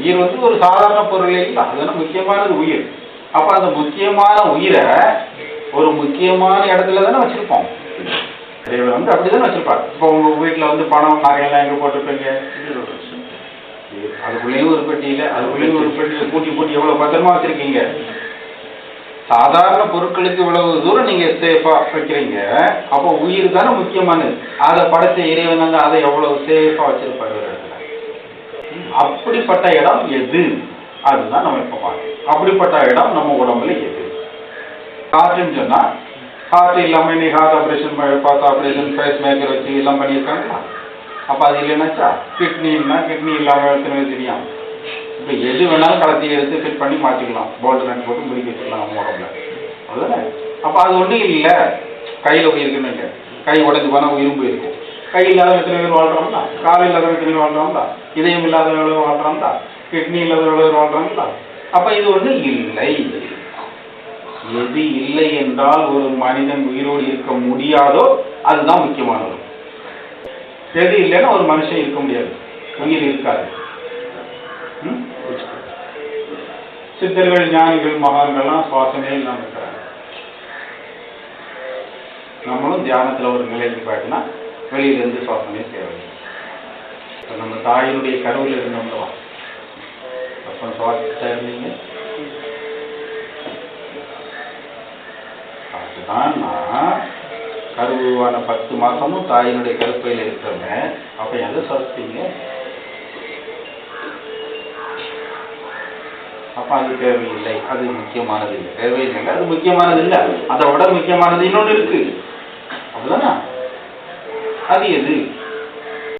உயிர் வந்து ஒரு சாதாரண பொருள் இல்லை. அது முக்கியமானது உயிர். அப்ப அந்த முக்கியமான உயிரை ஒரு முக்கியமான இடத்துல தானே வச்சிருப்போம். இறைவன் வந்து அப்படிதானே வச்சிருப்பார். இப்போ உங்க வீட்டுல வந்து பணம் காரியெல்லாம் எங்க போட்டிருப்பீங்க? அதுக்குள்ளேயும் ஒரு பெட்டியில அதுக்குள்ளேயும் ஒரு பெட்டியில கூட்டி கூட்டி எவ்வளவு பத்திரமா வச்சிருக்கீங்க? சாதாரண பொருட்களுக்கு இவ்வளவு தூரம் நீங்க சேஃபா வைக்கிறீங்க. அப்போ உயிர் தானே முக்கியமானது. அதை படைச்ச இறைவன் வந்து அதை எவ்வளவு சேஃபா வச்சிருப்பாரு? அப்படிப்பட்ட இடம் எது? அதுதான் நம்ம இப்ப பார்க்கணும். அப்படிப்பட்ட இடம் நம்ம உடம்புல எது? ஹார்ட்னு சொன்னா ஹார்ட் இல்லாம இன்னைக்கு ஹார்ட் ஆப்ரேஷன் பார்த்து ஆப்ரேஷன் ஃபேஸ் மேக்கர் வச்சு எல்லாம் பண்ணியிருக்காங்களா? அப்ப அது இல்லைன்னாச்சா கிட்னின்னா கிட்னி இல்லாம எத்தனை தெரியும். இப்போ எது வேணாலும் கலத்தி எடுத்து ஃபிட் பண்ணி மாற்றிக்கலாம் போல்ட் நட் போட்டு முடிக்க வச்சுக்கலாம் நம்ம உடம்புல. அதுதானே அப்போ அது ஒன்றும் இல்லை. கையில் இருக்குன்னு கை உடைஞ்சு போனால் உயிரும் போயிருக்கும் கை இல்லாத எத்தனை பேர் வாழ்கிறோம்ல கால் இல்லாதவங்க எத்தனை பேர் வாழ்கிறோம்ல இதயம் இல்லாத எவ்வளோ வாழ்கிறோம்ல கிட்னி இல்லாத எவ்வளோ வாழ்கிறோம்ல அப்ப இது ஒண்ணு இல்லை. எது இல்லை என்றால் ஒரு மனிதன் உயிரோடு இருக்க முடியாதோ அதுதான் முக்கியமானது. எது இல்லைன்னா ஒரு மனுஷன் இருக்க முடியாது. உயிர் இருக்காது. சித்தர்கள் ஞானிகள் மகான்கள்லாம் சுவாசமே இல்லாம இருக்கிறாங்க நம்மளும் தியானத்துல ஒரு நிலைக்கு பார்த்தீங்கன்னா வெளியில இருந்து சுவாசமே தேவையில்லை. இப்போ நம்ம தாயினுடைய கருவில் இருந்தோம்னா அப்போ சுவாசிச்சா இருந்தீங்க அதுதான் நான் கருவான பத்து மாசமும் தாயினுடைய கருப்பையில் இருக்கிறவங்க அப்ப எதை சுவாசிப்பீங்க அப்ப அது தேவையில்லை. அது முக்கியமானது இல்லை. தேவையில்லை. அது முக்கியமானது இல்லை. அதை விட முக்கியமானது இன்னொன்று இருக்கு. அப்படிதானே அது எது